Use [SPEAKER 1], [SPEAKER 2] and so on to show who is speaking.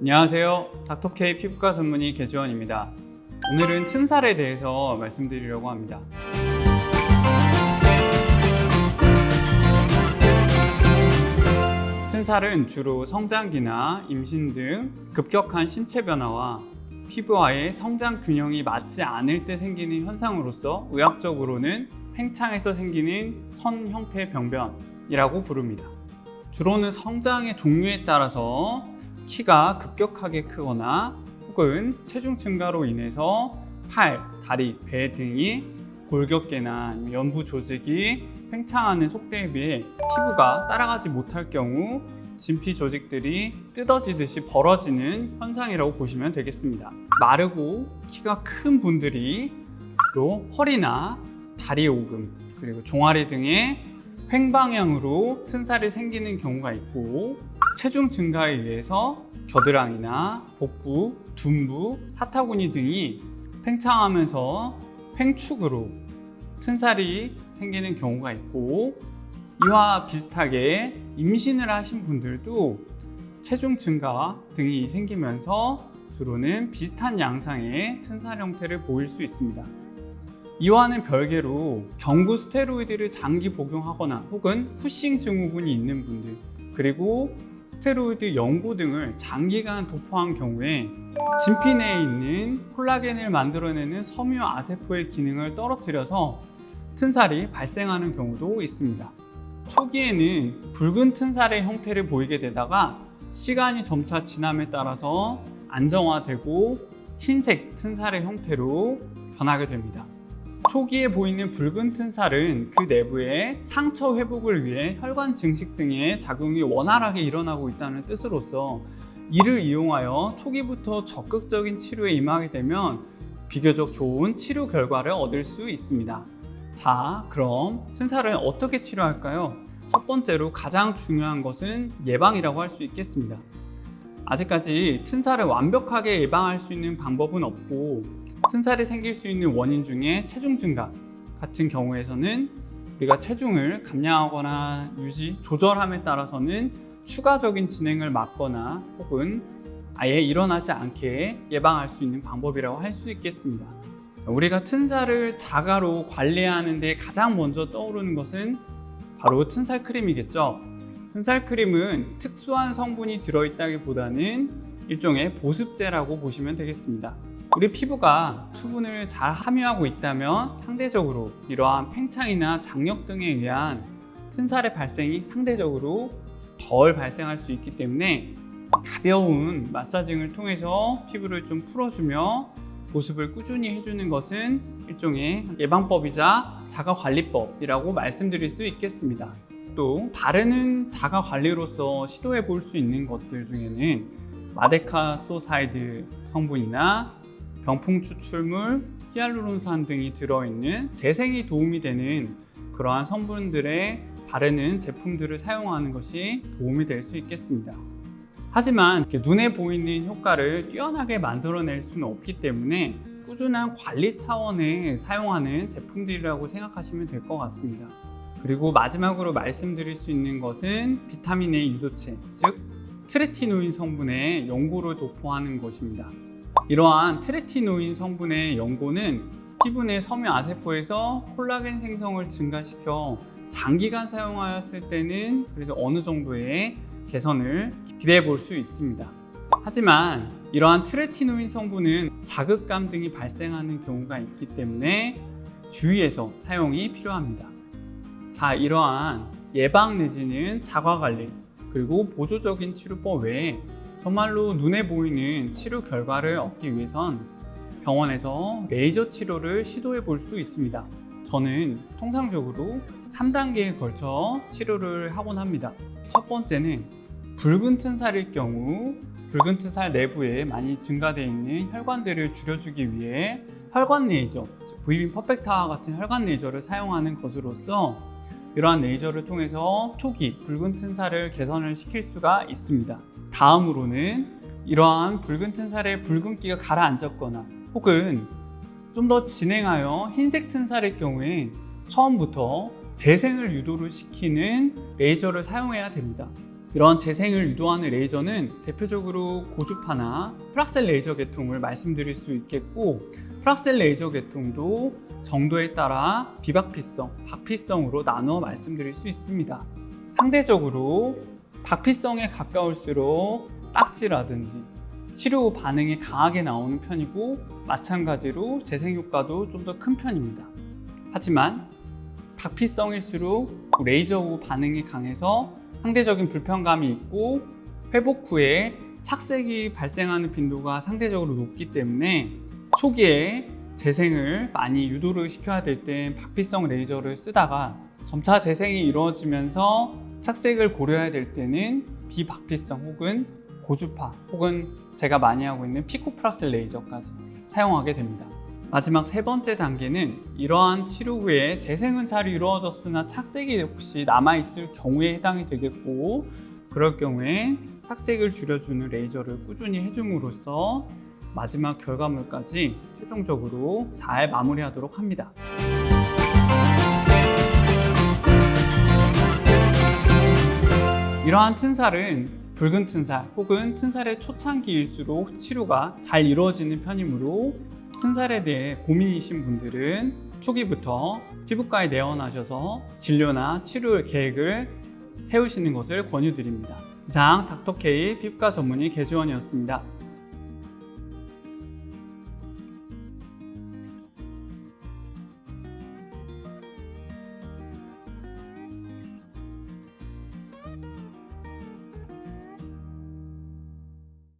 [SPEAKER 1] 안녕하세요. 닥터케이 피부과 전문의 개주원입니다. 오늘은 튼살에 대해서 말씀드리려고 합니다. 튼살은 주로 성장기나 임신 등 급격한 신체 변화와 피부와의 성장 균형이 맞지 않을 때 생기는 현상으로서 의학적으로는 팽창에서 생기는 선 형태의 병변이라고 부릅니다. 주로는 성장의 종류에 따라서 키가 급격하게 크거나 혹은 체중 증가로 인해서 팔, 다리, 배 등이 골격계나 연부 조직이 팽창하는 속도에 비해 피부가 따라가지 못할 경우 진피 조직들이 뜯어지듯이 벌어지는 현상이라고 보시면 되겠습니다. 마르고 키가 큰 분들이 주로 허리나 다리 오금 그리고 종아리 등의 횡방향으로 튼살이 생기는 경우가 있고 체중 증가에 의해서 겨드랑이나 복부, 둔부, 사타구니 등이 팽창하면서 횡축으로 튼살이 생기는 경우가 있고 이와 비슷하게 임신을 하신 분들도 체중 증가 등이 생기면서 주로는 비슷한 양상의 튼살 형태를 보일 수 있습니다. 이와는 별개로 경구 스테로이드를 장기 복용하거나 혹은 푸싱 증후군이 있는 분들 그리고 스테로이드 연고 등을 장기간 도포한 경우에 진피 내에 있는 콜라겐을 만들어내는 섬유 아세포의 기능을 떨어뜨려서 튼살이 발생하는 경우도 있습니다. 초기에는 붉은 튼살의 형태를 보이게 되다가 시간이 점차 지남에 따라서 안정화되고 흰색 튼살의 형태로 변하게 됩니다. 초기에 보이는 붉은 튼살은 그 내부에 상처 회복을 위해 혈관 증식 등의 작용이 원활하게 일어나고 있다는 뜻으로서 이를 이용하여 초기부터 적극적인 치료에 임하게 되면 비교적 좋은 치료 결과를 얻을 수 있습니다. 자, 그럼 튼살을 어떻게 치료할까요? 첫 번째로 가장 중요한 것은 예방이라고 할 수 있겠습니다. 아직까지 튼살을 완벽하게 예방할 수 있는 방법은 없고 튼살이 생길 수 있는 원인 중에 체중 증가 같은 경우에서는 우리가 체중을 감량하거나 유지, 조절함에 따라서는 추가적인 진행을 막거나 혹은 아예 일어나지 않게 예방할 수 있는 방법이라고 할 수 있겠습니다. 우리가 튼살을 자가로 관리하는 데 가장 먼저 떠오르는 것은 바로 튼살 크림이겠죠. 튼살 크림은 특수한 성분이 들어있다기보다는 일종의 보습제라고 보시면 되겠습니다. 우리 피부가 수분을 잘 함유하고 있다면 상대적으로 이러한 팽창이나 장력 등에 의한 튼살의 발생이 상대적으로 덜 발생할 수 있기 때문에 가벼운 마사징을 통해서 피부를 좀 풀어주며 보습을 꾸준히 해주는 것은 일종의 예방법이자 자가관리법이라고 말씀드릴 수 있겠습니다. 또 바르는 자가관리로서 시도해 볼 수 있는 것들 중에는 마데카소사이드 성분이나 병풍 추출물, 히알루론산 등이 들어있는 재생이 도움이 되는 그러한 성분들의 바르는 제품들을 사용하는 것이 도움이 될 수 있겠습니다. 하지만 눈에 보이는 효과를 뛰어나게 만들어낼 수는 없기 때문에 꾸준한 관리 차원에 사용하는 제품들이라고 생각하시면 될 것 같습니다. 그리고 마지막으로 말씀드릴 수 있는 것은 비타민 A 유도체, 즉 트레티노인 성분의 연고를 도포하는 것입니다. 이러한 트레티노인 성분의 연고는 피부 내 섬유 아세포에서 콜라겐 생성을 증가시켜 장기간 사용하였을 때는 그래도 어느 정도의 개선을 기대해 볼 수 있습니다. 하지만 이러한 트레티노인 성분은 자극감 등이 발생하는 경우가 있기 때문에 주의해서 사용이 필요합니다. 자, 이러한 예방 내지는 자가 관리 그리고 보조적인 치료법 외에 정말로 눈에 보이는 치료 결과를 얻기 위해선 병원에서 레이저 치료를 시도해 볼 수 있습니다. 저는 통상적으로 3단계에 걸쳐 치료를 하곤 합니다. 첫 번째는 붉은 튼살일 경우 붉은 튼살 내부에 많이 증가되어 있는 혈관들을 줄여주기 위해 혈관 레이저, 즉 브이빙 퍼펙타 같은 혈관 레이저를 사용하는 것으로서 이러한 레이저를 통해서 초기 붉은 튼살을 개선을 시킬 수가 있습니다. 다음으로는 이러한 붉은 튼살의 붉은기가 가라앉았거나 혹은 좀 더 진행하여 흰색 튼살일 경우에 처음부터 재생을 유도를 시키는 레이저를 사용해야 됩니다. 이런 재생을 유도하는 레이저는 대표적으로 고주파나 프락셀 레이저 계통을 말씀드릴 수 있겠고 프락셀 레이저 계통도 정도에 따라 비박피성, 박피성으로 나누어 말씀드릴 수 있습니다. 상대적으로 박피성에 가까울수록 딱지라든지 치료 후 반응이 강하게 나오는 편이고 마찬가지로 재생 효과도 좀 더 큰 편입니다. 하지만 박피성일수록 레이저 후 반응이 강해서 상대적인 불편감이 있고 회복 후에 착색이 발생하는 빈도가 상대적으로 높기 때문에 초기에 재생을 많이 유도를 시켜야 될 땐 박피성 레이저를 쓰다가 점차 재생이 이루어지면서 착색을 고려해야 될 때는 비박피성 혹은 고주파 혹은 제가 많이 하고 있는 피코프락셀 레이저까지 사용하게 됩니다. 마지막 세 번째 단계는 이러한 치료 후에 재생은 잘 이루어졌으나 착색이 혹시 남아있을 경우에 해당이 되겠고 그럴 경우에 착색을 줄여주는 레이저를 꾸준히 해줌으로써 마지막 결과물까지 최종적으로 잘 마무리하도록 합니다. 이러한 튼살은 붉은 튼살 혹은 튼살의 초창기일수록 치료가 잘 이루어지는 편이므로 튼살에 대해 고민이신 분들은 초기부터 피부과에 내원하셔서 진료나 치료 계획을 세우시는 것을 권유드립니다. 이상 닥터케이 피부과 전문의 개주원이었습니다.